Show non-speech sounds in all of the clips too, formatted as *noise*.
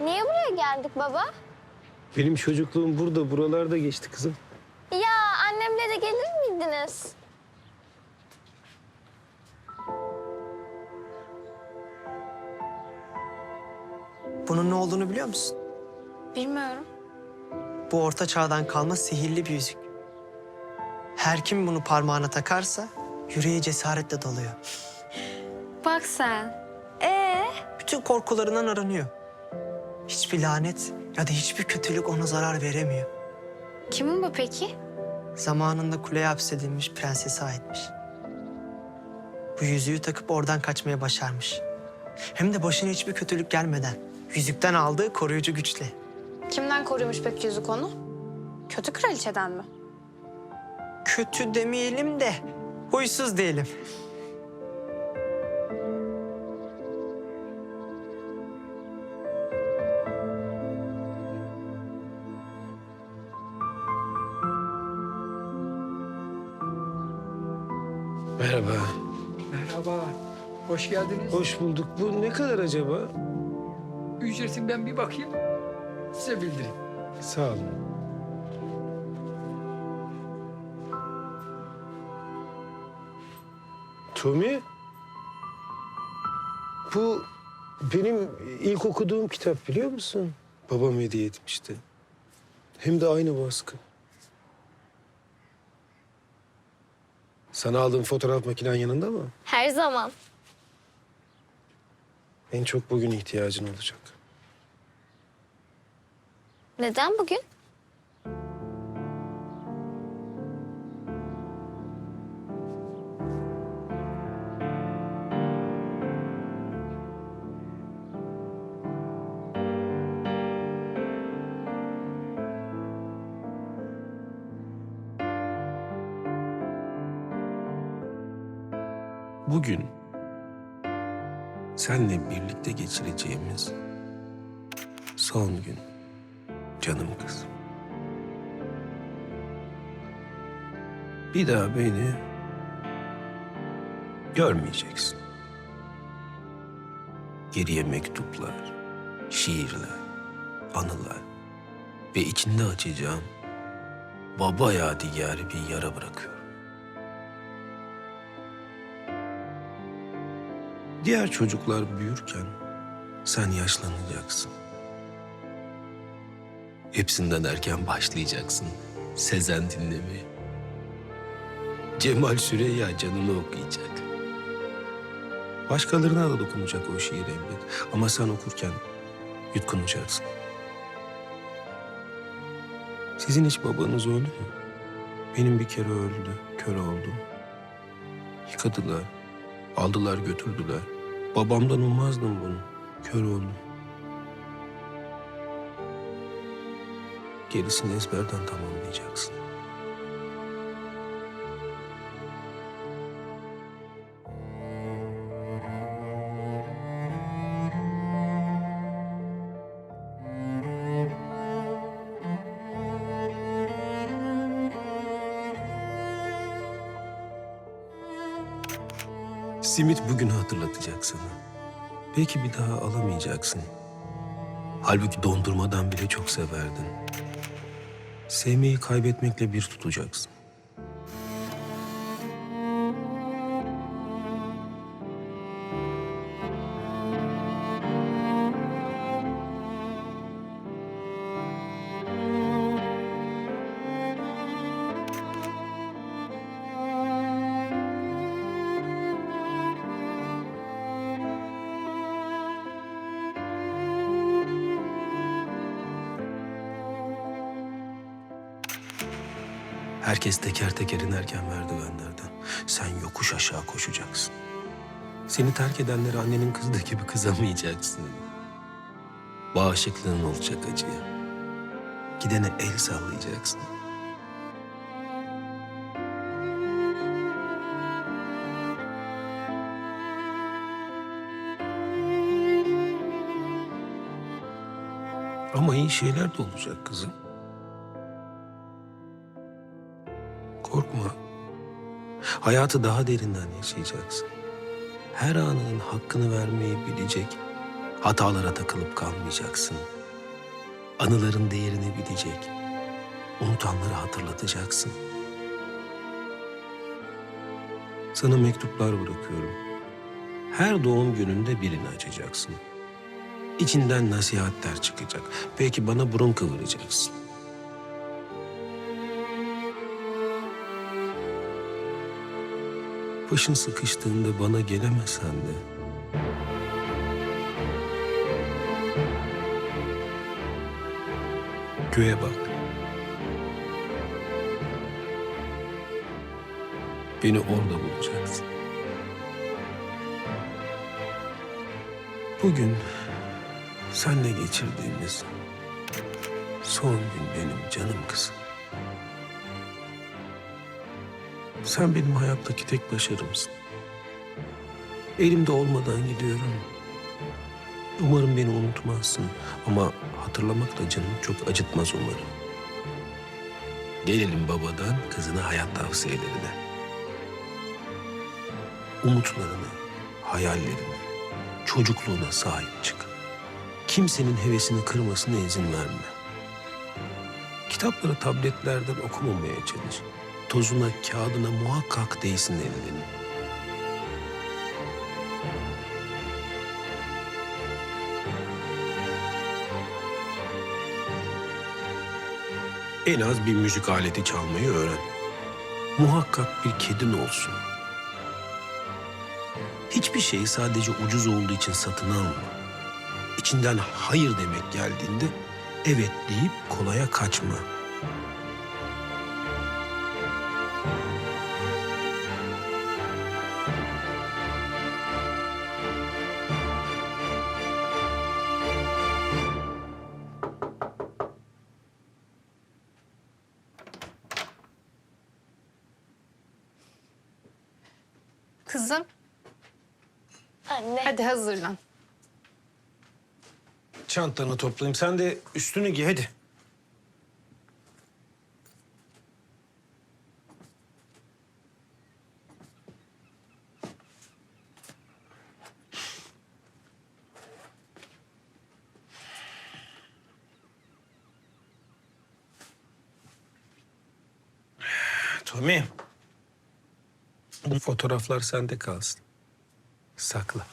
Niye buraya geldik baba? Benim çocukluğum burada, buralarda geçti kızım. Ya annemle de gelir miydiniz? Bunun ne olduğunu biliyor musun? Bilmiyorum. Bu orta çağdan kalma sihirli bir yüzük. Her kim bunu parmağına takarsa yüreği cesaretle doluyor. Bak sen. Ee? Bütün korkularından aranıyor. Hiçbir lanet ya da hiçbir kötülük ona zarar veremiyor. Kimin bu peki? Zamanında kuleye hapsedilmiş prensese aitmiş. Bu yüzüğü takıp oradan kaçmaya başarmış. Hem de başına hiçbir kötülük gelmeden. Yüzükten aldığı koruyucu güçle. Kimden koruyormuş peki yüzük onu? Kötü kraliçeden mi? Kötü demeyelim de huysuz diyelim. Merhaba. Merhaba, hoş geldiniz. Hoş bulduk. Bu ne kadar acaba? Ücretin ben bir bakayım, size bildireyim. Sağ olun. Tumi? Bu benim ilk okuduğum kitap biliyor musun? Babam hediye etmişti. Hem de aynı baskı. Sana aldığım fotoğraf makinen yanında mı? Her zaman. En çok bugün ihtiyacın olacak. Neden bugün? Bugün senle birlikte geçireceğimiz son gün canım kızım. Bir daha beni görmeyeceksin. Geriye mektuplar, şiirler, anılar ve içinde açacağım baba yadigarı bir yara bırakıyorum. Diğer çocuklar büyürken sen yaşlanacaksın. Hepsinden erken başlayacaksın Sezen dinlemeye. Cemal Süreyya canını okuyacak. Başkalarına da dokunacak o şiir elbet. Ama sen okurken yutkunacaksın. Sizin hiç babanız öldü mü? Benim bir kere öldü, kör oldum. Yıkadılar, Aldılar götürdüler. Babamdan ummazdım bunu. Kör oldum. Gerisini ezberden tamamlayacaksın. Simit bugünü hatırlatacak sana. Belki bir daha alamayacaksın. Halbuki dondurmadan bile çok severdin. Sevmeyi kaybetmekle bir tutacaksın. Herkes teker teker inerken merdivenlerden. Sen yokuş aşağı koşacaksın. Seni terk edenleri annenin kızdığı gibi kızamayacaksın. Bağışıklığın olacak acıya. Gidene el sallayacaksın. Ama iyi şeyler de olacak kızım. Hayatı daha derinden yaşayacaksın. Her anının hakkını vermeyi bilecek Hatalara takılıp kalmayacaksın. Anıların değerini bilecek. Unutanları hatırlatacaksın. Sana mektuplar bırakıyorum. Her doğum gününde birini açacaksın. İçinden nasihatler çıkacak. Belki bana burun kıvıracaksın. Başın sıkıştığında bana gelemesen de Göğe bak. Beni orada bulacaksın. Bugün senle geçirdiğimiz son gün benim canım kızım. Sen benim hayattaki tek başarımsın. Elimde olmadan gidiyorum. Umarım beni unutmazsın ama hatırlamak da canımı çok acıtmaz umarım. Gelelim babadan kızına hayat tavsiyelerine. Umutlarına, hayallerine, çocukluğuna sahip çık. Kimsenin hevesini kırmasına izin verme. Kitapları tabletlerden okumamaya çalış. Tozuna, kağıdına muhakkak değsin ellerin. En az bir müzik aleti çalmayı öğren. Muhakkak bir kedin olsun. Hiçbir şeyi sadece ucuz olduğu için satın alma. İçinden hayır demek geldiğinde evet deyip kolaya kaçma. Kızım Anne. hadi hazırlan. Çantanı toplayayım. Sen de üstünü giy hadi. Tommy. Bu fotoğraflar sende kalsın. Sakla.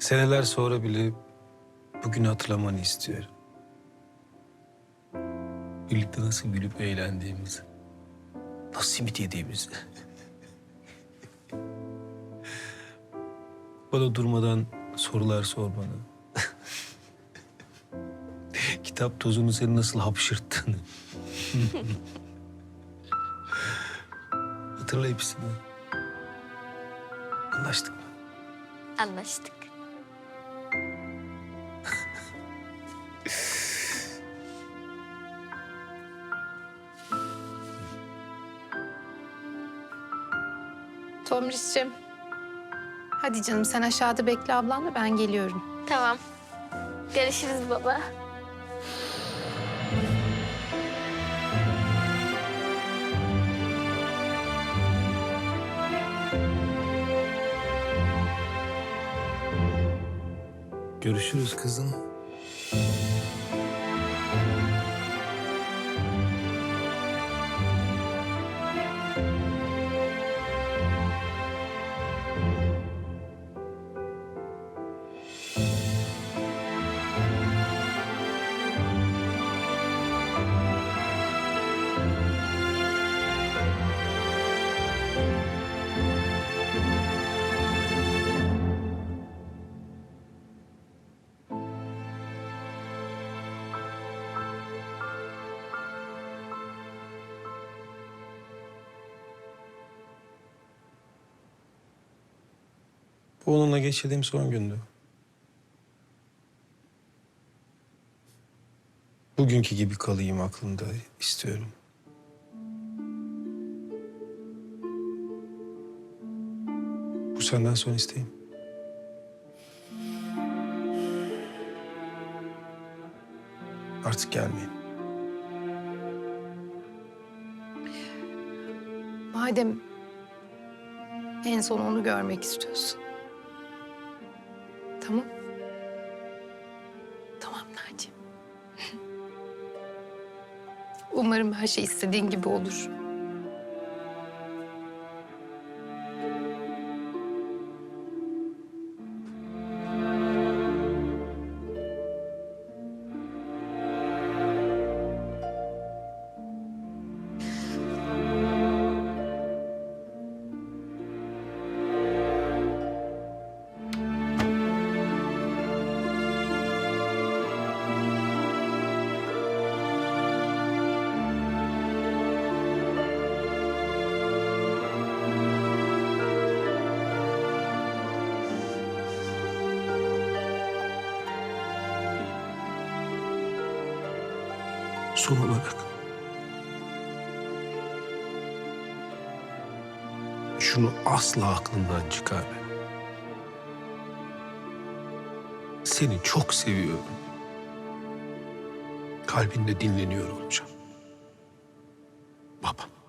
Seneler sonra bile bugün hatırlamanı istiyorum. Birlikte nasıl gülüp eğlendiğimizi. Nasıl simit yediğimizi. *laughs* Bana durmadan sorular sormanı. *laughs* Kitap tozunu seni nasıl hapşırttığını. *laughs* Hatırla hepsini. Anlaştık mı? Anlaştık. Tomris'cim. Hadi canım sen aşağıda bekle ablanla ben geliyorum. Tamam. Görüşürüz baba. Görüşürüz kızım. Bu onunla geçirdiğim son gündü. Bugünkü gibi kalayım aklımda istiyorum. Bu senden son isteğim. Artık gelmeyin. Madem en son onu görmek istiyorsun. Tamam. Tamam Naci. *laughs* Umarım her şey istediğin gibi olur. Son olarak şunu asla aklından çıkarma. Seni çok seviyorum. Kalbinde dinleniyor olacağım. Babam.